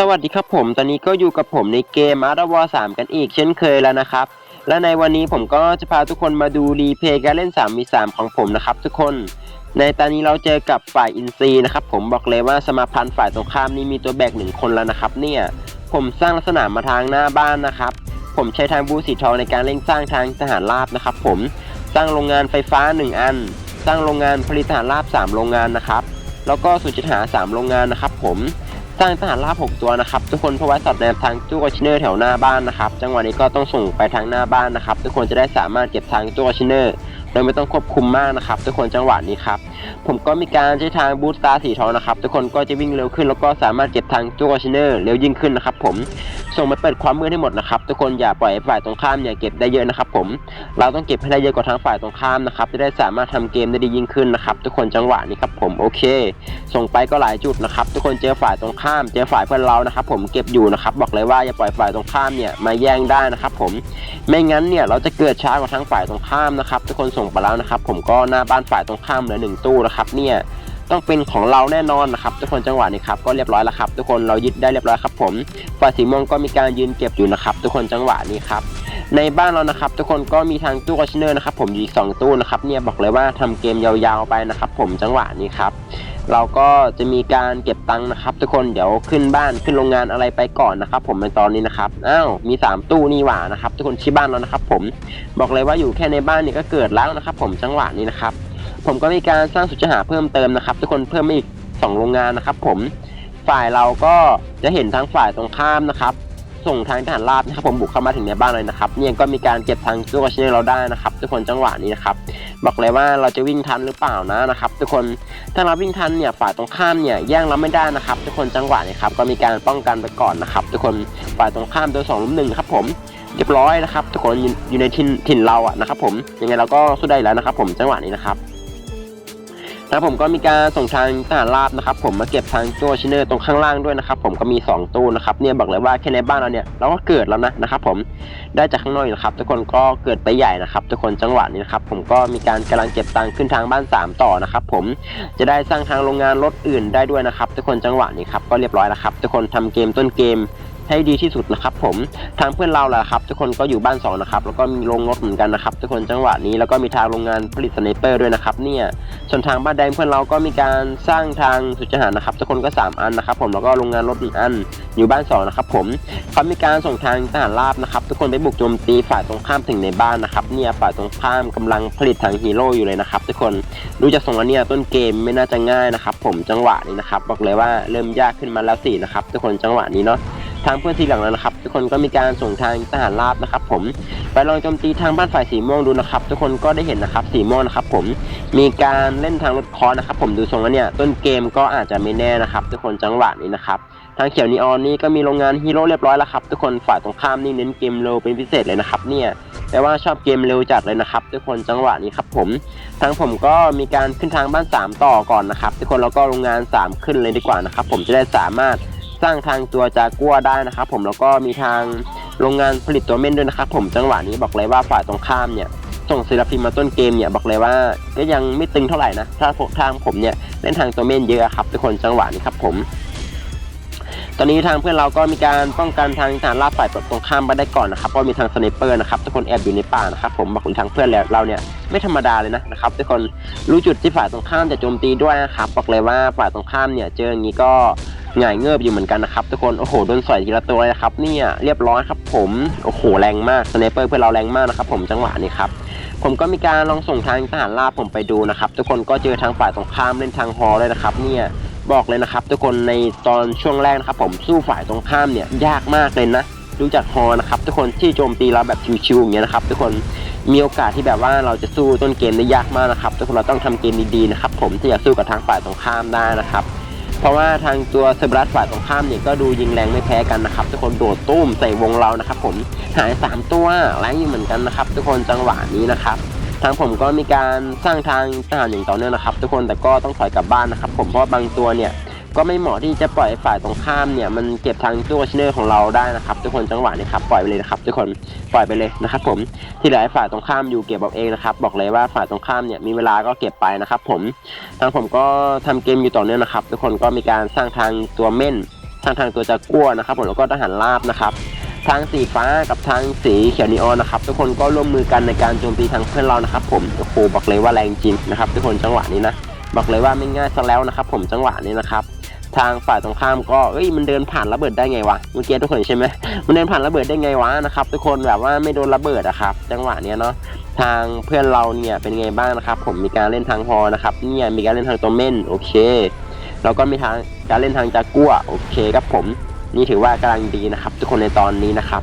สวัสดีครับผม ตอนนี้ก็อยู่กับผมในเกม a r t of War 3กันอีกเช่นเคยแล้วนะครับ และในวันนี้ผมก็จะพาทุกคนมาดูรีเพย์การเล่น3มี3ของผมนะครับทุกคน ในตอนนี้เราเจอกับฝ่ายอินซีนะครับผมบอกเลยว่าสมาพันธ์ฝ่ายตรงข้ามนี่มีตัวแบกหนึ่งคนแล้วนะครับเนี่ย ผมสร้างลักษณะมาทางหน้าบ้านนะครับ ผมใช้ทางบูสีทองในการเร่งสร้างทางทหารราบนะครับผม สร้างโรงงานไฟฟ้า 1 อัน สร้างโรงงานผลิตทหารราบ 3 โรงงานนะครับ แล้วก็สุจิตหา 3 โรงงานนะครับผม สร้างทหารราบ6ตัวนะครับ ทุกคนเพื่อไว้สอดแนมทางตู้คอนเทนเนอร์แถวหน้าบ้านนะครับ จังหวะนี้ก็ต้องส่งไปทางหน้าบ้านนะครับ ทุกคนจะได้สามารถเก็บทางตู้คอนเทนเนอร์ โดยไม่ต้องควบคุมมากนะครับ ทุกคนจังหวะนี้ครับ ผมก็มีการใช้ทางบูสตาร์สีทองนะครับ ทุกคนก็จะวิ่งเร็วขึ้น แล้วก็สามารถเก็บทางตู้คอนเทนเนอร์เร็วยิ่งขึ้นนะครับผมส่งมาเปิดความมืดให้หมดนะครับ ทุกคนอย่าปล่อยฝ่ายตรงข้ามเนี่ยเก็บได้เยอะนะครับผมเราต้องเก็บให้ได้เยอะกว่าทางฝ่ายตรงข้ามนะครับจะได้สามารถทำเกมได้ดียิ่งขึ้นนะครับทุกคนจังหวะนี้ครับผมโอเค ส่งไปก็หลายจุดนะครับ ทุกคนเจอฝ่ายตรงข้าม เจอฝ่ายเพื่อนเรานะครับ ผมเก็บอยู่นะครับบอกเลยว่าอย่าปล่อยฝ่ายตรงข้ามเนี่ยมาแย่งได้นะครับผมไม่งั้นเนี่ยเราจะเกิดช้ากว่าทางฝ่ายตรงข้ามนะครับ ทุกคนส่งไปแล้วนะครับ ผมก็หน้าบ้านฝ่ายตรงข้ามเหลือหนึ่งตู้นะครับเนี่ยต้องเป็นของเราแน่นอนนะครับ ทุกคนจังหวะนี้ครับก็เรียบร้อยแล้วครับ ทุกคนเรายึดได้เรียบร้อยครับ ผมฝ่ายสีม่วงก็มีการยืนเก็บอยู่นะครับ ทุกคนจังหวะนี้ครับในบ้านเรานะครับ ทุกคนก็มีทางตู้คอนเทนเนอร์นะครับผมอยู่อีก2ตู้นะครับเนี่ยบอกเลยว่าทำเกมยาวๆไปนะครับ ผมจังหวะนี้ครับ เราก็จะมีการเก็บตังค์นะครับ ทุกคนเดี๋ยวขึ้นบ้านขึ้นโรงงานอะไรไปก่อนนะครับ ผมในตอนนี้นะครับอ้าวมี 3 ตู้นี่หว่านะครับ ทุกคนที่บ้านเรานะครับ ผมบอกเลยว่าอยู่แค่ในบ้านนี่ก็เกิดแล้วนะครับ ผมจังหวะนี้นะครับ ผมก็มีการสร้างสุจหาเพิ่มเติมนะครับ ทุกคนเพิ่มอีก2โรงงานนะครับ ผมฝ่ายเราก็จะเห็นทางฝ่ายตรงข้ามนะครับ ส่งทางทหารราบนะครับผมบุกเข้ามาถึงในบ้านเลยนะครับเนี่ยก็มีการเก็บทางตู้คอนเทนเนอร์เราได้นะครับ ทุกคนจังหวะนี้นะครับบอกเลยว่าเราจะวิ่งทันหรือเปล่านะนะครับ ทุกคนถ้าเราวิ่งทันเนี่ยฝ่ายตรงข้ามเนี่ยแย่งเราไม่ได้นะครับ ทุกคนจังหวะนี้ครับก็มีการป้องกันไปก่อนนะครับ ทุกคนฝ่ายตรงข้ามโดยสองลุมหนึ่งครับผมเรียบร้อยนะครับ ทุกคนอยู่อยู่ในถิ่นถิ่นเราอะนะครับผมยังไงเราก็สู้ได้แล้วนะครับ ผมจังหวะนี้นะครับ แล้วผมก็มีการส่งทางทหารราบนะครับ ผมมาเก็บทางตัวชินเนอร์ตรงข้างล่างด้วยนะครับผมก็มี 2 ตู้นะครับเนี่ยบอกเลยว่าแค่ในบ้านเราเนี่ยเราก็เกิดแล้วนะนะครับผมได้จากข้างนอกนะครับทุกคนก็เกิดไปใหญ่นะครับทุกคนจังหวะนี้นะครับผมก็มีการกำลังเก็บตังค์ขึ้นทางบ้าน 3 ต่อนะครับผมจะได้สร้างทางโรงงานรถอื่นได้ด้วยนะครับทุกคนจังหวะนี้ครับก็เรียบร้อยแล้วครับทุกคนทำเกมต้นเกม ให้ดีที่สุดนะครับผมทางเพื่อนเราแหละครับ ทุกคนก็อยู่บ้านสองนะครับแล้วก็มีโรงรถเหมือนกันนะครับทุกคนจังหวะนี้แล้วก็มีทางโรงงานผลิตสไนเปอร์ด้วยนะครับเนี่ยส่วนทางบ้านแดงเพื่อนเราก็มีการสร้างทางสุจหารนะครับทุกคนก็ 3 อันนะครับ ผมแล้วก็โรงงานรถหนึ่งอันอยู่บ้าน2นะครับผมเขามีการส่งทางทหารราบนะครับ ทุกคนไปบุกโจมตีฝ่ายตรงข้ามถึงในบ้านนะครับเนี่ยฝ่ายตรงข้ามกำลังผลิตทางฮีโร่อยู่เลยนะครับทุกคนดูจากทรงแล้วเนี่ยต้นเกมไม่น่าจะง่ายนะครับ ผมจังหวะนี้นะครับบอกเลยว่าเริ่มยากขึ้นมาแล้วสี่นะครับทุกคนจังหวะนี้เนาะ ทางเพื่อนทีหลังแล้วนะครับ ทุกคนก็มีการส่งทางทหารราบนะครับ ผมไปลองโจมตีทางบ้านฝ่ายสีม่วงดูนะครับ ทุกคนก็ได้เห็นนะครับสีม่วงนะครับ ผมมีการเล่นทางรถคอนะครับ ผมดูทรงแล้วเนี่ยต้นเกมก็อาจจะไม่แน่นะครับ ทุกคนจังหวะนี้นะครับทางเขียวนีออนนี่ก็มีโรงงานฮีโร่เรียบร้อยแล้วครับทุกคนฝ่ายตรงข้ามนี่เน้นเกมเร็วเป็นพิเศษเลยนะครับ เนี่ยแต่ว่าชอบเกมเร็วจัดเลยนะครับ ทุกคนจังหวะนี้ครับผมทางผมก็มีการขึ้นทางบ้าน 3 ต่อก่อนนะครับ ทุกคนแล้วก็โรงงาน 3 ขึ้นเลยดีกว่านะครับ ผมจะได้สามารถ สร้างทางตัวจากัวได้นะครับผมแล้วก็มีทางโรงงานผลิตตัวเม่นด้วยนะครับผมจังหวะนี้บอกเลยว่าฝ่ายตรงข้ามเนี่ยส่งศิลปินมาต้นเกมเนี่ยบอกเลยว่าก็ยังไม่ตึงเท่าไหร่นะถ้าทางผมเนี่ยเล่นทางตัวเม่นเยอะครับทุกคนจังหวะนี้ครับผม ตอนนี้ทางเพื่อนเราก็มีการป้องกันทางฐานล่าฝ่ายตรงข้ามไปได้ก่อนนะครับเพราะมีทางสไนเปอร์นะครับทุกคนแอบอยู่ในป่านะครับผมบอกเลยทางเพื่อนเราเนี่ยไม่ธรรมดาเลยนะนะครับทุกคนรู้จุดที่ฝ่ายตรงข้ามจะโจมตีด้วยนะครับบอกเลยว่าฝ่ายตรงข้ามเนี่ยเจออย่างนี้ก็ หง่ายเงือบอยู่เหมือนกันนะครับทุกคนโอ้โหโดนสอยทีละตัวเลยนะครับเนี่ยเรียบร้อยครับผมโอ้โหแรงมากสไนเปอร์เพื่อเราแรงมากนะครับผมจังหวะนี้ครับผมก็มีการลองส่งทางทหารราบผมไปดูนะครับ ทุกคนก็เจอทางฝ่ายตรงข้ามเล่นทางฮอเลยนะครับ เนี่ยบอกเลยนะครับ ทุกคนในตอนช่วงแรกนะครับผมสู้ฝ่ายตรงข้ามเนี่ยยากมากเลยนะดูจากฮอนะครับ ทุกคนที่โจมตีเราแบบชิวๆอย่างเงี้ยนะครับ ทุกคนมีโอกาสที่แบบว่าเราจะสู้ต้นเกมได้ยากมากนะครับ ทุกคนเราต้องทำเกมดีๆนะครับ ผมที่จะสู้กับทางฝ่ายตรงข้ามได้นะครับ เพราะว่าทางตัวเซบรัสฝ่ายตรงข้ามเนี่ยก็ดูยิงแรงไม่แพ้กันนะครับทุกคนโดดตุ้มใส่วงเรานะครับผมหาย 3 ตัวแรงอยู่เหมือนกันนะครับทุกคนจังหวะนี้นะครับทางผมก็มีการสร้างทางทหารอย่างต่อเนื่องนะครับ ทุกคนแต่ก็ต้องถอยกลับบ้านนะครับ ผมเพราะบางตัวเนี่ย ก็ไม่เหมาะที่จะปล่อยฝ่ายตรงข้ามเนี่ยมันเก็บทางตัวชิเนอร์ของเราได้นะครับทุกคนจังหวะนี้ครับปล่อยไปเลยนะครับทุกคนปล่อยไปเลยนะครับผมที่เหลือฝ่ายตรงข้ามอยู่เก็บเอาเองนะครับบอกเลยว่าฝ่ายตรงข้ามเนี่ยมีเวลาก็เก็บไปนะครับผมทางผมก็ทำเกมอยู่ต่อเนื่องนะครับ ทุกคนก็มีการสร้างทางตัวเม่นทางทางตัวจากกัวนะครับผมแล้วก็ทหารราบนะครับทางสีฟ้ากับทางสีเขียวนีออนนะครับทุกคนก็ร่วมมือกันในการโจมตีทางเพื่อนเรานะครับ ผมโอ้โหบอกเลยว่าแรงจริงนะครับ ทุกคนจังหวะนี้นะบอกเลยว่าไม่ง่ายซะแล้วนะครับ ผมจังหวะนี้นะครับ ทางฝ่ายตรงข้ามก็เอ้ยมันเดินผ่านระเบิดได้ไงวะเมื่อกี้ทุกคนใช่ไหมมันเดินผ่านระเบิดได้ไงวะนะครับ ทุกคนแบบว่าไม่โดนระเบิดอะครับ จังหวะเนี้ยเนาะทางเพื่อนเราเนี่ยเป็นไงบ้างนะครับ ผมมีการเล่นทางฮอนะครับเนี่ยมีการเล่นทางตัวเม่นโอเคแล้วก็มีทางการเล่นทางจากกัวโอเคครับผมนี่ถือว่ากำลังดีนะครับ ทุกคนในตอนนี้นะครับ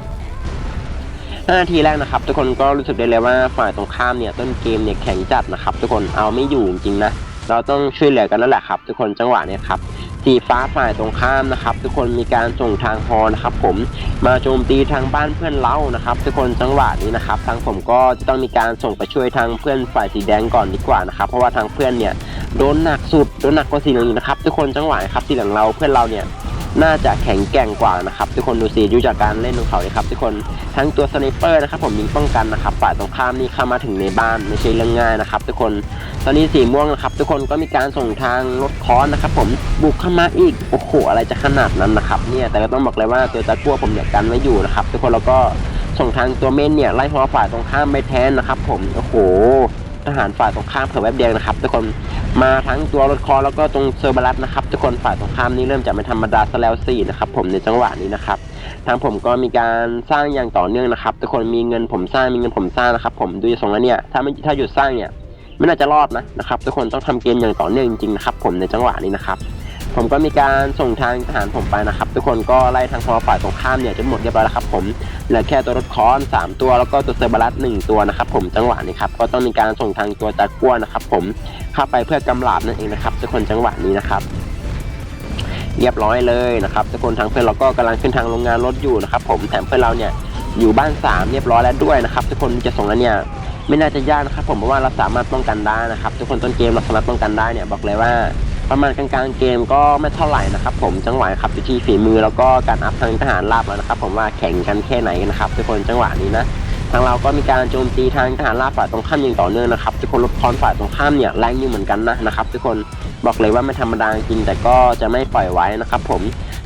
5นาทีแรกนะครับ ทุกคนก็รู้สึกได้เลยว่าฝ่ายตรงข้ามเนี่ยต้นเกมเนี่ยแข็งจัดนะครับ ทุกคนเอาไม่อยู่จริงนะเราต้องช่วยเหลือกันแล้วแหละครับ ทุกคนจังหวะเนี้ครับ สีฟ้าฝ่ายตรงข้ามนะครับทุกคนมีการส่งทางฮอนะครับผมมาโจมตีทางบ้านเพื่อนเรานะครับ ทุกคนจังหวะนี้นะครับ ทางผมก็จะต้องมีการส่งไปช่วยทางเพื่อนฝ่ายสีแดงก่อนดีกว่านะครับ เพราะว่าทางเพื่อนเนี่ยโดนหนักสุดโดนหนักกว่าสีเหลืองอีกนะครับ ทุกคนจังหวะครับสีเหลืองเราเพื่อนเราเนี่ย น่าจะแข็งแกร่งกว่านะครับทุกคนดูสิดูจากการเล่นของเขาเลยครับทุกคนทั้งตัวสไนเปอร์นะครับผมยิงป้องกันนะครับฝ่ายตรงข้ามนี่เข้ามาถึงในบ้านไม่ใช่เรื่องง่ายนะครับทุกคนตอนนี้สีม่วงนะครับทุกคนก็มีการส่งทางรถค้อนนะครับผมบุกเข้ามาอีกโอ้โหอะไรจะขนาดนั้นนะครับเนี่ยแต่ก็ต้องบอกเลยว่าตัวตะกั่วผมเนี่ยกันไว้อยู่นะครับทุกคนแล้วก็ส่งทางตัวเมนเนี่ยไล่หัวฝ่ายตรงข้ามไปแทนนะครับผมโอ้โห ทหารฝ่ายตรงข้ามเผื่อแวบเดียวนะครับทุกคนมาทั้งตัวรถคอแล้วก็ตรงเซอร์บารัสนะครับทุกคนฝ่ายตรงข้ามนี่เริ่มจะไม่ธรรมดาซะแล้วสี่นะครับผมในจังหวะนี้นะครับทางผมก็มีการสร้างอย่างต่อเนื่องนะครับทุกคนมีเงินผมสร้างมีเงินผมสร้างนะครับ ผมดูจากทรงแล้วเนี่ยถ้าไม่ถ้าหยุดสร้างเนี่ยไม่น่าจะรอดนะนะครับทุกคนต้องทำเกมอย่างต่อเนื่องจริงๆนะครับผมในจังหวะนี้นะครับ ผมก็มีการส่งทางทหารผมไปนะครับ ทุกคนก็ไล่ทางพอฝ่ายตรงข้ามเนี่ยจนหมดเรียบร้อยแล้วครับผมเหลือแค่ตัวรถคอนสามตัวแล้วก็ตัวเซอร์บารัสหนึ่งตัวนะครับผมจังหวะนี้ครับก็ต้องมีการส่งทางตัวจากกัวนะครับผมเข้าไปเพื่อกำลาบนั่นเองนะครับทุกคนจังหวะนี้นะครับเรียบร้อยเลยนะครับทุกคนทางเพื่อนเราก็กำลังขึ้นทางโรงงานรถอยู่นะครับผมแถมเพื่อนเราเนี่ยอยู่บ้านสามเรียบร้อยแล้วด้วยนะครับทุกคนจะส่งแล้วเนี่ยไม่น่าจะยากนะครับผมเพราะว่าเราสามารถป้องกันได้นะครับ ทุกคนต้นเกมเราสามารถป้องกันได้เนี่ยบอกเลยว่า ประมาณกลางๆเกมก็ไม่เท่าไหร่นะครับผมจังหวะครับอยู่ที่ฝีมือแล้วก็การอัพทางทหารราบแล้วนะครับ ผมว่าแข่งกันแค่ไหนนะครับทุกคนจังหวะนี้นะทางเราก็มีการโจมตีทางทหารราบฝ่ายตรงข้ามอย่างต่อเนื่องนะครับทุกคนลบพรฝ่ายตรงข้ามเนี่ยแรงอยู่เหมือนกันนะนะครับทุกคนบอกเลยว่าไม่ธรรมดาจริงแต่ก็จะไม่ปล่อยไว้นะครับ ผม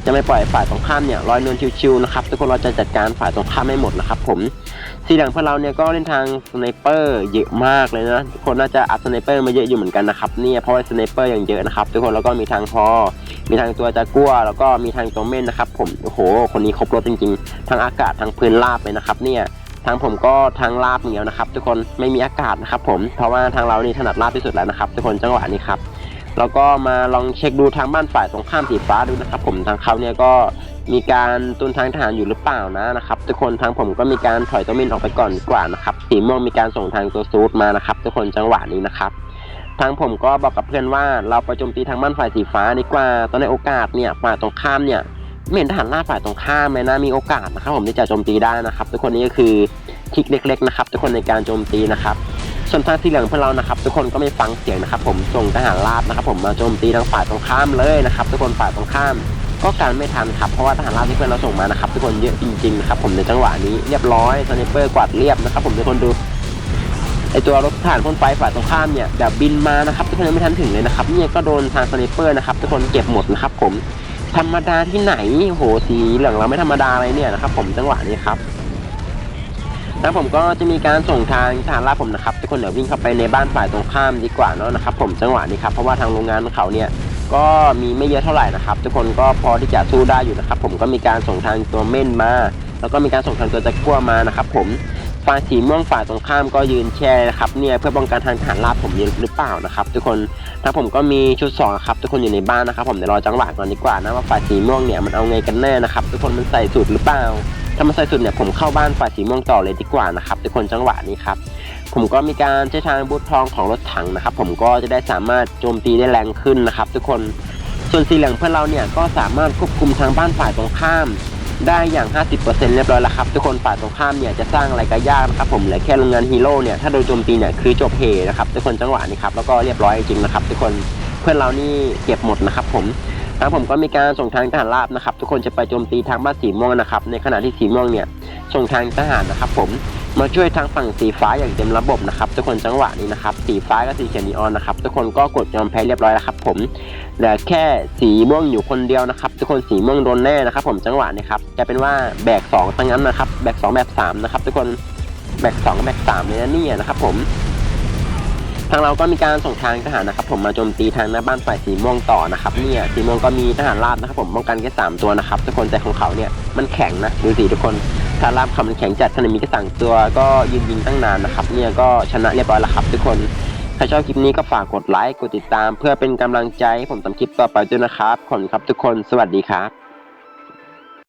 จะไม่ปล่อยฝ่ายตรงข้ามเนี่ยลอยนวลชิวๆนะครับทุกคนเราจะจัดการฝ่ายตรงข้ามไม่หมดนะครับผมสีเหลืองพวกเราเนี่ยก็เล่นทางสไนเปอร์เยอะมากเลยนะทุกคนน่าจะอัพสไนเปอร์มาเยอะอยู่เหมือนกันนะครับเนี่ยเพราะว่าสไนเปอร์อย่างเยอะนะครับทุกคนแล้วก็มีทางฮอมีทางตัวจากัวแล้วก็มีทางตัวเม่นนะครับผมโอ้โห คนนี้ครบรถจริงๆทางอากาศทางพื้นราบเลยนะครับเนี่ยทางผมก็ทางราบเหนียวนะครับ ทุกคนไม่มีอากาศนะครับผมเพราะว่าทางเรานี่ถนัดราบที่สุดแล้วนะครับ ทุกคนจังหวะนี้ครับ แล้วก็มาลองเช็คดูทางบ้านฝ่ายตรงข้ามสีฟ้าดูนะครับ ผมทางเขาเนี่ยก็มีการตุนทางทหารอยู่หรือเปล่านะนะครับทุกคนทางผมก็มีการถอยตัวม่นออกไปก่อนดีกว่านะครับสีม่วงมีการส่งทางตัวซูดมานะครับทุกคนจังหวะนี้นะครับทางผมก็บอกกับเพื่อนว่าเราไปโจมตีทางบ้านฝ่ายสีฟ้าดีกว่า ตอนในโอกาสเนี่ยฝ่ายตรงข้ามเนี่ยไม่เห็นทหารล่าฝ่ายตรงข้ามเลยนะมีโอกาสนะครับ ผมที่จะโจมตีได้นะครับ ทุกคนนี้ก็คือทิกเล็ก ๆ นะครับ ทุกคนในการโจมตีนะครับ ส่วนทางสีเหลืองเพื่อนเรานะครับ ทุกคนก็ไม่ฟังเสียงนะครับ ผมส่งทหารราบนะครับ ผมมาโจมตีทางฝ่ายตรงข้ามเลยนะครับ ทุกคนฝ่ายตรงข้าม ก็การไม่ทันครับเพราะว่าทหารราบที่เพื่อนเราส่งมานะครับ ทุกคนเยอะจริงๆนะครับผมในจังหวะนี้เรียบร้อยสไนเปอร์กวาดเรียบนะครับ ผมทุกคนดูไอตัวรถทหารพ่นไฟฝ่ายตรงข้ามเนี่ยแบบบินมานะครับทุกคนไม่ทันถึงเลยนะครับเนี่ยก็โดนทางสไนเปอร์นะครับ ทุกคนเก็บหมดนะครับ ผมธรรมดาที่ไหนโหสีเหลืองเราไม่ธรรมดาอะไรเนี่ยนะครับ ผมจังหวะนี้ครับ แล้วผมก็จะมีการส่งทางทารราบผมนะครับทุกคนเดี๋ยววิ่งเข้าไปในบ้านฝ่ายตรงข้ามดีกว่าเนาะนะครับ ผมจังหวะนี้ครับเพราะว่าทางโรงงานของเขาเนี่ยก็มีไม่เยอะเท่าไหร่นะครับ ทุกคนก็พอที่จะสู้ได้อยู่นะครับ ผมก็มีการส่งทางตัวเม่นมา แล้วก็มีการส่งทางตัวจักรัวมานะครับ ผมฝ่ายสีม่วงฝ่ายตรงข้ามก็ยืนแช่นะครับเนี่ยเพื่อป้องกันทางทหารราบผมยืนหรือเปล่านะครับ ทุกคนทาผมก็มีชุดสองครับทุกคนอยู่ในบ้านนะครับ ผมเดี๋ยวรอจังหวะก่อนดีกว่านะว่าฝ่ายสีม่วงเนี่ยมันเอาไงกันแน่นะครับ ทุกคนมันใส่สูตรหรือเปล่า ถ้ามันใส่สูตรเนี่ยผมเข้าบ้านฝ่ายสีม่วงต่อเลยดีกว่านะครับทุกคนจังหวะนี้ครับผมก็มีการใช้ทางบูททองของรถถังนะครับ ผมก็จะได้สามารถโจมตีได้แรงขึ้นนะครับ ทุกคนส่วนสีเหลืองเพื่อนเราเนี่ยก็สามารถควบคุมทางบ้านฝ่ายตรงข้ามได้อย่าง 50%เรียบร้อยแล้วครับ ทุกคนฝ่ายตรงข้ามเนี่ยจะสร้างอะไรก็ยากนะครับผมเหลือแค่โรงงานฮีโร่เนี่ยถ้าโดนโจมตีเนี่ยคือจบเหนะครับทุกคนจังหวะนี้ครับแล้วก็เรียบร้อยจริงนะครับ ทุกคนเพื่อนเรานี่เก็บหมดนะครับผม ทางผมก็มีการส่งทางทหารราบนะครับ ทุกคนจะไปโจมตีทางบ้านสีม่วงนะครับ ในขณะที่สีม่วงเนี่ยส่งทางทหารนะครับ ผมมาช่วยทางฝั่งสีฟ้าอย่างเต็มระบบนะครับ ทุกคนจังหวะนี้นะครับ สีฟ้ากับสีเขียวนีออนนะครับ ทุกคนก็กดยอมแพ้เรียบร้อยแล้วครับ ผมเหลือแค่สีม่วงอยู่คนเดียวนะครับ ทุกคนสีม่วงโดนแน่นะครับ ผมจังหวะนี้ครับจะเป็นว่าแบกสองทั้งนั้นนะครับ แบกสองแบกสามนะครับ ทุกคนแบกสองแบกสามเลยนะเนี่ยนะครับ ผม ทางเราก็มีการส่งทางทหารนะครับ ผมมาโจมตีทางหน้าบ้านฝ่ายสีม่วงต่อนะครับเนี่ยสีม่วงก็มีทหารราบนะครับ ผมป้องกันแค่สามตัวนะครับทุกคนแต่ของเขาเนี่ยมันแข็งนะดูสิทุกคนถ้าราบคำมันแข็งจัดขนาดมีแค่สามตัวก็ยืนยิงตั้งนานนะครับเนี่ยก็ชนะเรียบร้อยแล้วครับ ทุกคนถ้าชอบคลิปนี้ก็ฝากกดไลค์กดติดตาม เพื่อเป็นกำลังใจให้ผมทำคลิปต่อไปด้วยนะครับขอบคุณครับทุกคนสวัสดีครับ